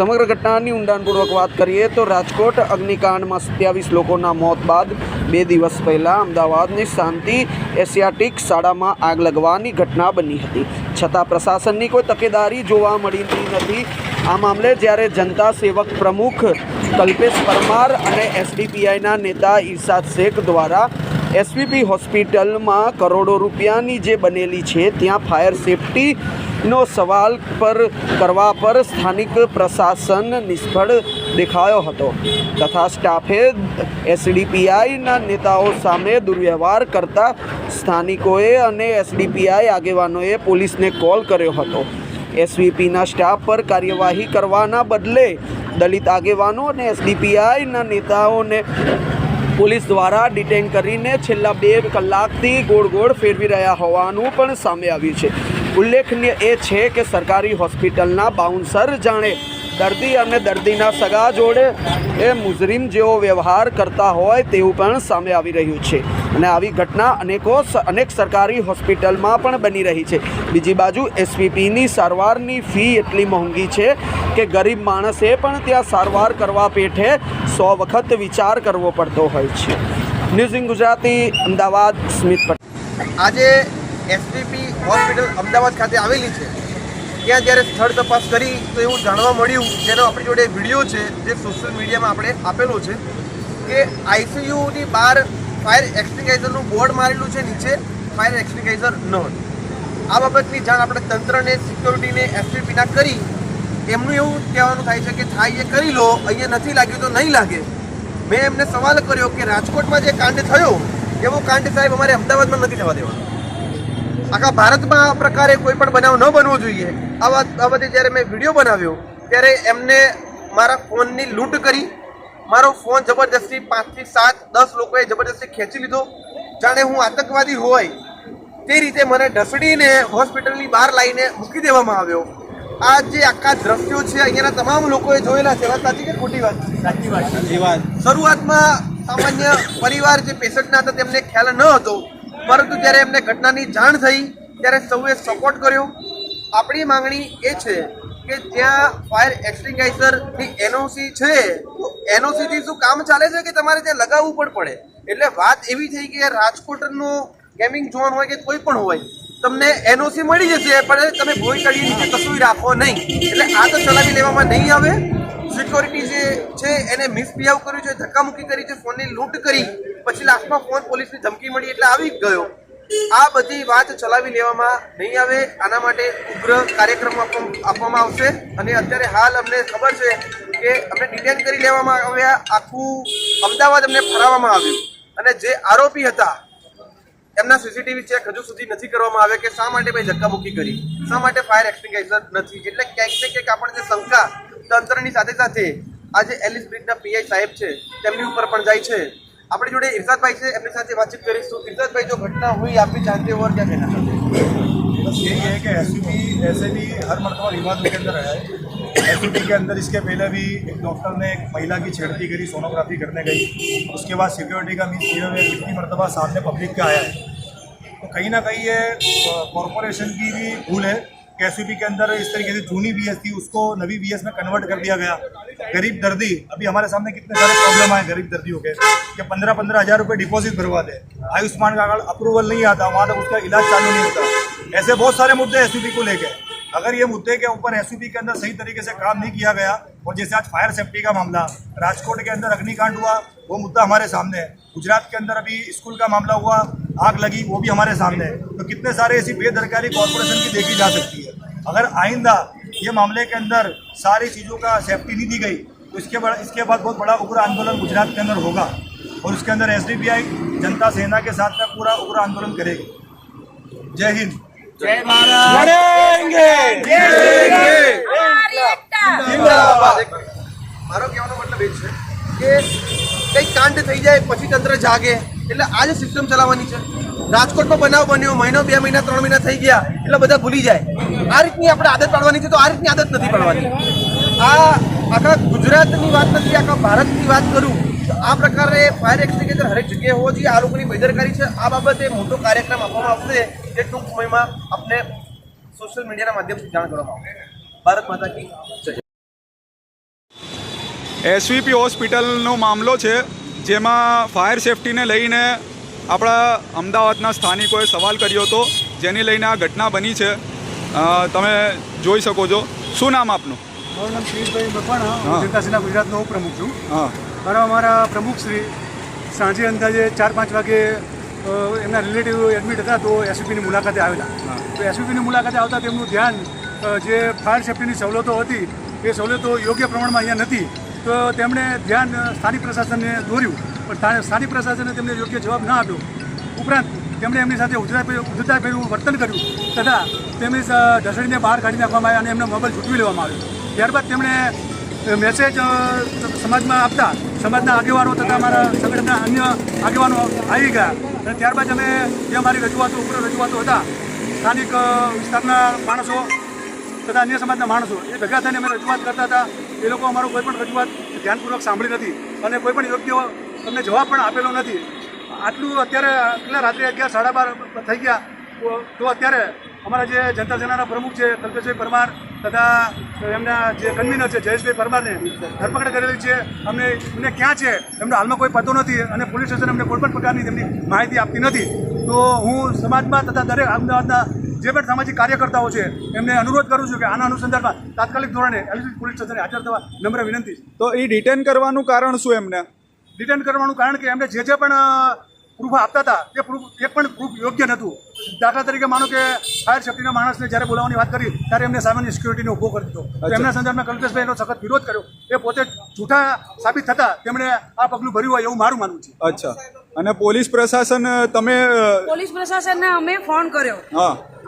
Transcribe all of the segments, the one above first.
સમગ્ર ઘટનાની ઊંડાણપૂર્વક વાત કરીએ તો રાજકોટ અગ્નિકાંડમાં સત્યાવીસ લોકોના મોત બાદ બે દિવસ પહેલાં અમદાવાદની શાંતિ એશિયાટિક શાળામાં આગ લગવાની ઘટના બની હતી. છતાં પ્રશાસનની કોઈ તકેદારી જોવા મળી નથી. આ મામલે જ્યારે જનતા સેવક પ્રમુખ કલ્પેશ પરમાર અને એસડીપીઆઈના નેતા ઇરશાદ શેખ દ્વારા એસવીપી હોસ્પિટલમાં કરોડો રૂપિયાની જે બનેલી છે, ત્યાં ફાયર સેફટીનો સવાલ પર કરવા પર સ્થાનિક પ્રશાસન નિષ્ફળ દેખાયો હતો. તથા સ્ટાફે એસડીપીઆઈના નેતાઓ સામે દુર્વ્યવહાર કરતા સ્થાનિકોએ અને એસડીપીઆઈ આગેવાનોએ પોલીસને કોલ કર્યો હતો. એસવીપીના સ્ટાફ પર કાર્યવાહી કરવાના બદલે દલિત આગેવાનો અને એસડીપીઆઈના નેતાઓને પોલીસ દ્વારા ડિટેન કરીને છેલ્લા બે કલાકથી ગોળ ગોળ ફેરવી રહ્યા હોવાનું પણ સામે આવ્યું છે. ઉલ્લેખનીય એ છે કે સરકારી હોસ્પિટલના બાઉન્સર જાણે દર્દી અને દર્દીના સગા જોડે એ મુજરીમ જેવો વ્યવહાર કરતા હોય તેવું પણ સામે આવી રહ્યું છે. અને આવી ઘટના અનેકો અનેક સરકારી હોસ્પિટલમાં પણ બની રહી છે. બીજી બાજુ એસવીપીની સારવારની ફી એટલી મોંઘી છે કે ગરીબ માણસે પણ ત્યાં સારવાર કરવા પેઠે સો વખત વિચાર કરવો પડતો હોય છે. ન્યૂઝ ગુજરાતી, અમદાવાદ, સ્મિત પટેલ. આજે એસપીપી હોસ્પિટલ અમદાવાદ ખાતે આવેલી છે. ત્યાં જ્યારે સ્થળ તપાસ કરી, તો એવું જાણવા મળ્યું, જેનો આપણી જોડે વીડિયો છે, જે સોશિયલ મીડિયામાં આપણે આપેલો છે, કે આઈસીયુની બહાર ફાયર એક્સટિંગાઇઝરનું બોર્ડ મારેલું છે, નીચે ફાયર એક્સટિંગાઇઝર ન આ બાબતની જાણ આપણે તંત્રને, સિક્યોરિટીને એસપીપીના કરી, એમનું એવું કહેવાનું થાય છે કે થાય એ કરી લો, અહીંયા નથી લાગ્યું તો નહીં લાગે. મેં એમને સવાલ કર્યો કે રાજકોટમાં જે કાંડ થયો, એવો કાંડ સાહેબ અમારે અમદાવાદમાં નથી થવા દેવાનો. આખા ભારતમાં આ પ્રકારે કોઈ પણ બનાવ ન બનવો જોઈએ. આ વાત બાબતે જ્યારે મેં વીડિયો બનાવ્યો ત્યારે એમને મારા ફોનની લૂંટ કરી. મારો ફોન જબરદસ્તી પાંચથી સાત દસ લોકોએ જબરદસ્તી ખેંચી લીધો. જાણે હું આતંકવાદી હોય. તે રીતે મને ઢસડીને હોસ્પિટલની બહાર લાવીને મૂકી દેવામાં આવ્યો. આ જે આખા દ્રશ્યો છે અહીંયાના તમામ લોકોએ જોયેલા છે. વાત સાચી કે ખોટી વાત? સાચી વાત સાચી વાત શરૂઆતમાં સામાન્ય પરિવાર જે પેશન્ટના હતા તેમને ખ્યાલ ન હતો. પરંતુ જ્યારે એમને ઘટનાની જાણ થઈ, ત્યારે સૌએ સપોર્ટ કર્યો. આપણી માંગણી એ છે કે જ્યાં ફાયર એક્સટિંગાઇઝરની એનઓસી છે, તો એનઓસીથી શું કામ ચાલે છે કે તમારે ત્યાં લગાવવું પણ પડે? એટલે વાત એવી થઈ કે રાજકોટનું ગેમિંગ ઝોન હોય કે કોઈ પણ હોય, તમને એનઓસી મળી જશે, પણ તમે ભોય કાઢી નીચે કશું રાખો નહીં. એટલે આ તો ચલાવી લેવામાં નહીં આવે. સિક્યોરિટી જે છે, એને મિસબિહેવ કર્યું છે, ધક્કામુક્કી કરી છે, ફોનની લૂંટ કરી. પછી લાસ્ટમાં ફોન પોલીસની ધમકી મળી એટલે આવી ગયો. આ બધી વાત ચલાવી લેવામાં નહીં આવે. આના માટે ઉગ્ર કાર્યક્રમ આપવા- આપવામાં આવશે. અને અત્યારે હાલ અમને ખબર છે કે અમને ડિટેન કરી લેવામાં આવ્યા આખું અમદાવાદ અમને ફરાવવામાં આવ્યું. અને જે આરોપી હતા, એમના સીસીટીવી ચેક હજુ સુધી નથી કરવામાં આવે કે શા માટે ભાઈ ધક્કામુક્કી કરી? શા માટે ફાયર એક્સટિંગાઇઝર નથી? એટલે ક્યાંક ને ક્યાંક આપણને શંકા તંત્રની સાથે સાથે આજે એલિસ બ્રિજના પીઆઈ સાહેબ છે, તેમની ઉપર પણ જાય છે. આપણી જોડે ઇરશાદભાઈ છે એમની સાથે વાતચીત કરીશું ઇરશાદભાઈ જો ઘટના हुई आप भी जानते हो और क्या कहना चाहते हैं बस यही है कि एस ऐसे भी हर मरतबा विवादों के अंदर आया है एस के अंदर इसके पहले भी एक डॉक्टर ने एक महिला की छेड़ती करी सोनोग्राफी करने गई उसके बाद सिक्योरिटी का मिस किए हुए कितनी मरतबा सामने पब्लिक का आया है तो कहीं ना कहीं ये कॉरपोरेशन की भी भूल है कि के अंदर इस तरीके से जूनी बी थी, उसको नवी बीएस में कन्वर्ट कर दिया गया। गरीब दर्दी, अभी हमारे सामने कितने सारे प्रॉब्लम आए गरीब दर्दियों के, कि पंद्रह पंद्रह हज़ार रुपये डिपॉजिट भरवा दे। आयुष्मान का कार्ड अप्रूवल नहीं आता, वहाँ तक उसका इलाज चालू नहीं होता। ऐसे बहुत सारे मुद्दे एस को लेके। अगर ये मुद्दे के ऊपर एस के अंदर सही तरीके से काम नहीं किया गया, और जैसे आज फायर सेफ्टी का मामला, राजकोट के अंदर अग्निकांड हुआ, वो मुद्दा हमारे सामने है। गुजरात के अंदर अभी स्कूल का मामला हुआ, आग लगी, वो भी हमारे सामने है। तो कितने सारे ऐसी बेदरकारी कॉरपोरेशन की देखी जा सकती है। अगर आइंदा ये मामले के अंदर सारी चीज़ों का सेफ्टी नहीं दी गई तो इसके बाद इसके बाद बहुत बड़ा उग्र आंदोलन गुजरात के अंदर होगा और उसके अंदर एस जनता सेना के साथ में पूरा उग्र आंदोलन करेगी जय हिंद જિંદાબાદ. મારો કહેવાનો મતલબ એ છે કે કંઈક કાંડ થઈ જાય પછી તંત્ર જાગે એટલે આ જ સિસ્ટમ ચલાવવાની છે રાજકોટમાં બનાવ બન્યો, મહિનો, બે મહિના, ત્રણ મહિના થઈ ગયા, એટલે બધા ભૂલી જાય. આ રીતની આપણે આદત પાડવાની છે તો આ રીતની આદત નથી પાડવાની. આ આખા ગુજરાતની વાત નથી, આખા ભારતની વાત કરું, તો આ પ્રકારે ફાયર એક્સટિંગ્વિશર હરેક જગ્યાએ હોવો જોઈએ. આ લોકોની બેદરકારી છે. આ બાબતે મોટો કાર્યક્રમ આપવામાં આવશે, જે ટૂંક સમયમાં આપને સોશિયલ મીડિયાના માધ્યમથી જાણ કરવામાં આવશે. ભારત માતા કી જય. એસવીપી હોસ્પિટલનો મામલો છે, જેમાં ફાયર સેફટીને લઈને આપણા અમદાવાદના સ્થાનિકોએ સવાલ કર્યો હતો જેને લઈને આ ઘટના બની છે. તમે જોઈ શકો છો. શું નામ આપનું? મારું નામ શિરીષભાઈ મકવાણા. જનતાસીના ગુજરાતનો ઉપપ્રમુખ છું. હા. મારા અમારા પ્રમુખ શ્રી સાંજે અંદાજે ચાર પાંચ વાગે એમના રિલેટિવ એડમિટ હતા તો એસયુપીની મુલાકાતે આવેલા. તો એસયુપીની મુલાકાતે આવતા તેમનું ધ્યાન જે ફાયર સેફ્ટીની સવલતો હતી એ સવલતો યોગ્ય પ્રમાણમાં અહીંયા નથી. તો તેમણે ધ્યાન સ્થાનિક પ્રશાસનને દોર્યું. સ્થાનિક પ્રશાસને તેમને યોગ્ય જવાબ ન આપ્યો. ઉપરાંત તેમણે એમની સાથે ઉદ્ધતાભર્યું વર્તન કર્યું તથા તેમની ઢસડીને બહાર કાઢી નાખવામાં આવ્યા અને એમનો મોબાઈલ છૂટવી લેવામાં આવ્યો. ત્યારબાદ તેમણે મેસેજ સમાજમાં આપતા, સમાજના આગેવાનો તથા અમારા સંગઠનના અન્ય આગેવાનો આવી ગયા. અને ત્યારબાદ અમે જે અમારી રજૂઆતો ઉપર રજૂઆતો હતા, સ્થાનિક વિસ્તારના માણસો તથા અન્ય સમાજના માણસો, એ ભેગા થઈને અમે રજૂઆત કરતા હતા. એ લોકો અમારો કોઈ પણ રજૂઆત ધ્યાનપૂર્વક સાંભળી નથી અને કોઈ પણ યોગ્ય અમને જવાબ પણ આપેલો નથી. આટલું અત્યારે કેટલા રાત્રે અગિયાર, સાડા બાર થઈ ગયા, તો- અત્યારે અમારા જે જનતા સેનાના પ્રમુખ છે, કલ્પેશભાઈ પરમાર તથા એમના જે કન્વીનર છે, જયેશભાઈ પરમારને ધરપકડ કરેલી છે. અમને એમને ક્યાં છે? એમનો હાલમાં કોઈ પતો નથી અને પોલીસ સ્ટેશન અમને કોઈ પણ પ્રકારની તેમની માહિતી આપતી નથી. તો હું સમાજમાં તથા દરેક અમદાવાદના જે પણ સામાજિક કાર્યકર્તાઓ છે, એમને અનુરોધ કરું છું કે આના અનુસંધાનમાં તાત્કાલિક ધોરણે એલસીબી પોલીસ સ્ટેશને હાજર થવા નમ્ર વિનંતી તો એ ડિટેન કરવાનું કારણ શું એમને? રિટર્ન કરવાનું કારણ કે એમને જે જે પણ પ્રૂફ આપતા હતા તે પ્રૂફ એક પણ પ્રૂફ યોગ્ય નહોતું. દાખલા તરીકે માનો કે ફાયર સેફ્ટીના માણસને જ્યારે બોલાવવાની વાત કરી ત્યારે એમને સામાન્ય સિક્યુરિટીનો ઊભો કરી દીધો. એમના સંદર્ભમાં કલ્પેશભાઈનો સખત વિરોધ કર્યો. એ પોતે જૂઠા સાબિત થતા તેમણે આ પગલું ભર્યું હોય એવું મારું માનવું છે. અચ્છા. અને પોલીસ પ્રશાસન તમે પોલીસ પ્રશાસનને અમે ફોન કર્યો.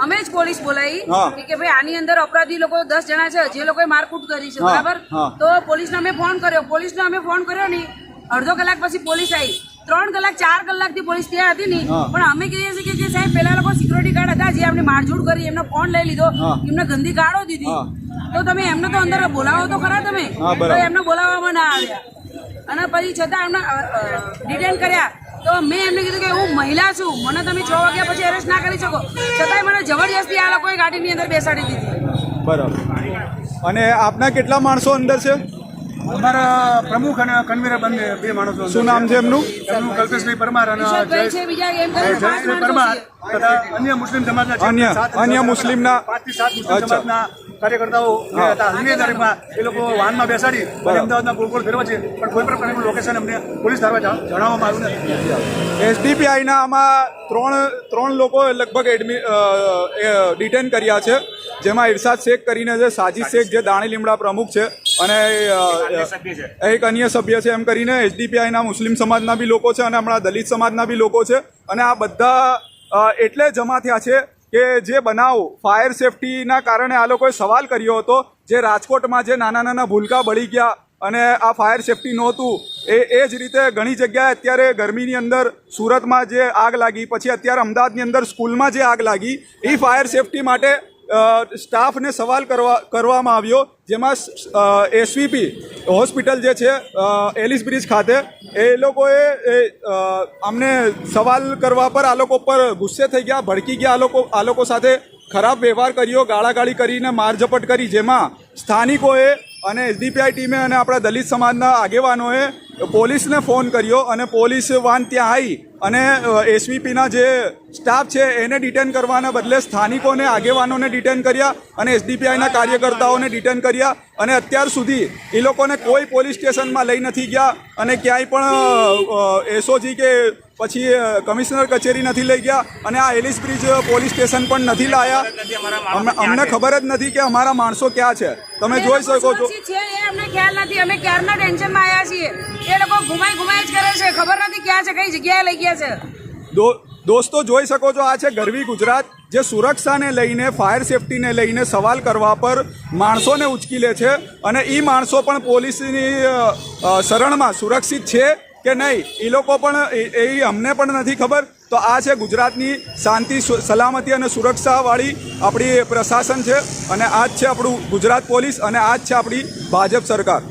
અમે જ પોલીસ બોલાવી. કે કે ભાઈ આની અંદર અપરાધી લોકો દસ જણા છે જે લોકોએ મારકૂટ કરી છે બરાબર? તો પોલીસને અમે ફોન કર્યો. પોલીસને અમે ફોન કર્યો નહીં. અડધો કલાક પછી પોલીસ આવી ત્રણ કલાક ચાર કલાકથી પોલીસ ત્યાં હતી નહીં. પણ અમે કહીએ છીએ કે જે સાહેબ પેલા લોકો સિક્યુરિટી ગાર્ડ હતા જે એમને મારઝૂડ કરી એમનો ફોન લઈ લીધો. એમને ગંદી ગાળો દીધી. તો તમે એમને તો અંદર બોલાવો તો ખરા તમે. તો એમને બોલાવવામાં ના આવ્યા. અને પછી છતાં એમને ડિટેન કર્યા. તો મેં એમને કીધું કે હું મહિલા છું. મને તમે છ વાગ્યા પછી અરેસ્ટ ના કરી શકો. છતાંય મને જબરજસ્તી આ લોકોએ ગાડીની અંદર બેસાડી દીધી. બરાબર. અને આપના કેટલા માણસો અંદર છે? અમારા પ્રમુખ અને કન્વીનર બંને બે માણસો શું નામ છે એમનું? એમનું કલ્પેશભાઈ પરમાર અને જયેશભાઈ પરમાર તથા અન્ય મુસ્લિમ સમાજના અન્ય- અન્ય મુસ્લિમના- પાંચથી સાત મુસ્લિમ સમાજના કાર્યકર્તાઓ હતા. અન્ય તારીખમાં એ લોકો વાહનમાં બેસાડી અને અમદાવાદના ગોળગોળ ફેરવા છે. પણ કોઈ પણ પ્રકારનું લોકેશન અમને પોલીસ દ્વારા જા- જણાવવામાં આવ્યું નથી. એસડીપીઆઈના આમાં ત્રણ ત્રણ લોકો લગભગ એડમિ ડિટેન કર્યા છે. જેમાં ઇરશાદ શેખ કરીને છે સાજીદ શેખ જે દાણી લીમડા પ્રમુખ છે. અને એક અન્ય સભ્ય છે. એમ કરીને એચડીપીઆઈના મુસ્લિમ સમાજના બી લોકો છે અને હમણાં દલિત સમાજના બી લોકો છે. અને આ બધા એટલે જમા થયા છે કે જે બનાવ ફાયર સેફટીના કારણે આ લોકોએ સવાલ કર્યો હતો જે રાજકોટમાં જે નાના નાના ભૂલકા બળી ગયા અને આ ફાયર સેફટી નહોતું એ એ જ રીતે ઘણી જગ્યાએ અત્યારે ગરમીની અંદર સુરતમાં જે આગ લાગી પછી અત્યારે અમદાવાદની અંદર સ્કૂલમાં જે આગ લાગી એ ફાયર સેફટી માટે સ્ટાફને સવાલ કરવા, કરવામાં આવ્યો, જેમાં એસવીપી હોસ્પિટલ જે છે એલિસ બ્રિજ ખાતે, એ લોકોએ અમને સવાલ કરવા પર આ લોકો પર ગુસ્સે થઈ ગયા, ભડકી ગયા, આ લોકો આ લોકો સાથે ખરાબ વ્યવહાર કર્યો, ગાળાગાળી કરીને મારઝપટ કરી, જેમાં સ્થાનિકોએ અને એસડીપીઆઈ ટીમે અને આપણા દલિત સમાજના આગેવાનોએ પોલીસને ફોન કર્યો અને પોલીસ વાન ત્યાં આવી અને એસવીપીના જે સ્ટાફ છે, એને ડિટેન કરવાના બદલે સ્થાનિકોને, આગેવાનોને ડિટેન કર્યા અને એસડીપીઆઈના કાર્યકર્તાઓને ડિટેન કર્યા અને અત્યાર સુધી એ લોકોને કોઈ પોલીસ સ્ટેશનમાં લઈ નથી ગયા અને ક્યાંય પણ એસઓજી કે પછી કમિશનર કચેરી નથી લઈ ગયા અને આ એલિસ બ્રિજ પોલીસ સ્ટેશન પણ નથી લાયા. અમને ખબર જ નથી કે અમારા માણસો ક્યાં છે. તમે જોઈ શકો છો. સુરક્ષિત છે એ અમને ખ્યાલ નથી. અમે ક્યારના ટેન્શનમાં આવ્યા છીએ? એ લોકો ઘુમાઈ ઘુમાઈ જ કરે છે. ખબર નથી ક્યાં છે કઈ જગ્યાએ લઈ ગયા છે. દોસ્તો જોઈ શકો છો આ છે ગરવી ગુજરાત જે સુરક્ષાને લઈને ફાયર સેફટીને લઈને સવાલ કરવા પર માણસોને ઉચકી લે છે. અને એ માણસો પણ પોલીસની શરણમાં સુરક્ષિત છે. કે નહીં એ લોકો પણ, એ અમને પણ નથી ખબર. તો આ છે ગુજરાતની શાંતિ સલામતી અને સુરક્ષાવાળી આપણી પ્રશાસન છે. અને આ જ છે આપણું ગુજરાત પોલીસ અને આ જ છે આપણી ભાજપ સરકાર.